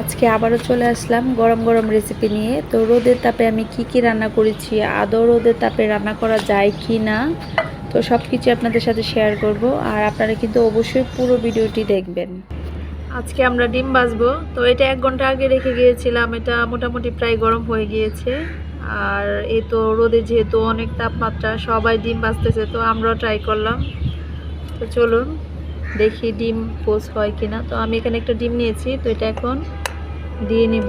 আজকে আবারও চলে আসলাম গরম গরম রেসিপি নিয়ে। তো রোদের তাপে আমি কি কি রান্না করেছি, আদৌ রোদের তাপে রান্না করা যায় কি না, তো সব কিছু আপনাদের সাথে শেয়ার করব। আর আপনারা কিন্তু অবশ্যই পুরো ভিডিওটি দেখবেন। আজকে আমরা ডিম ভাজবো। তো এটা এক ঘণ্টা আগে রেখে গিয়েছিলাম। এটা মোটামুটি প্রায় গরম হয়ে গিয়েছে। আর এই তো রোদে যেহেতু অনেক তাপমাত্রা, সবাই ডিম ভাজতেছে, তো আমরাও ট্রাই করলাম। তো চলুন দেখি ডিম পোস হয় কিনা। তো আমি এখানে একটা ডিম নিয়েছি। তো এটা এখন দিয়ে নিব।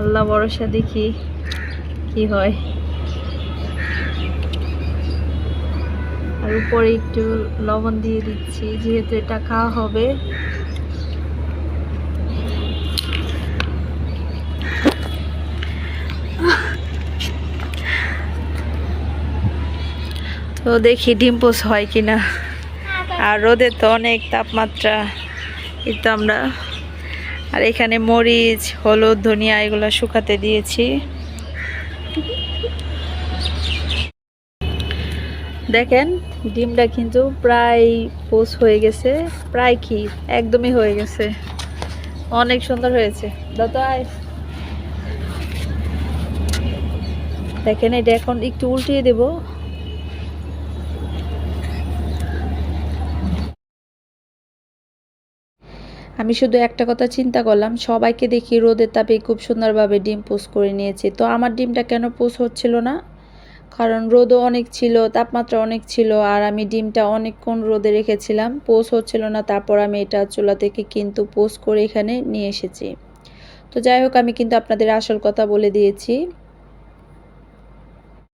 আল্লাহ ভরসা দেখি কি হয়। আর উপরে একটু লবণ দিয়ে দিচ্ছি, যেহেতু এটা খাওয়া হবে। তো দেখি ডিম পোস হয় কিনা। আর রোদে তো অনেক তাপমাত্রা কিন্তু আমরা আর এখানে মরিচ, হলুদ, ধনিয়া এগুলো শুকাতে দিয়েছি। দেখেন, ডিমটা কিন্তু প্রায় পোস হয়ে গেছে, প্রায় কি? একদমই হয়ে গেছে। অনেক সুন্দর হয়েছে। দাদাই। দেখেন, এটা এখন একটু উল্টিয়ে দেবো। আমি শুধু একটা কথা চিন্তা করলাম, সবাইকে দেখি রোদের তাপে খুব সুন্দরভাবে ডিম পোস্ট করে নিয়েছে। তো আমার ডিমটা কেন পোস্ট হচ্ছিল না? কারণ রোদও অনেক ছিল, তাপমাত্রা অনেক ছিল, আর আমি ডিমটা অনেকক্ষণ রোদে রেখেছিলাম, পোস্ট হচ্ছিল না, তারপর আমি এটা চুলা থেকে কিন্তু পোস্ট করে এখানে নিয়ে এসেছি। তো যাই হোক, আমি কিন্তু আপনাদের আসল কথা বলে দিয়েছি।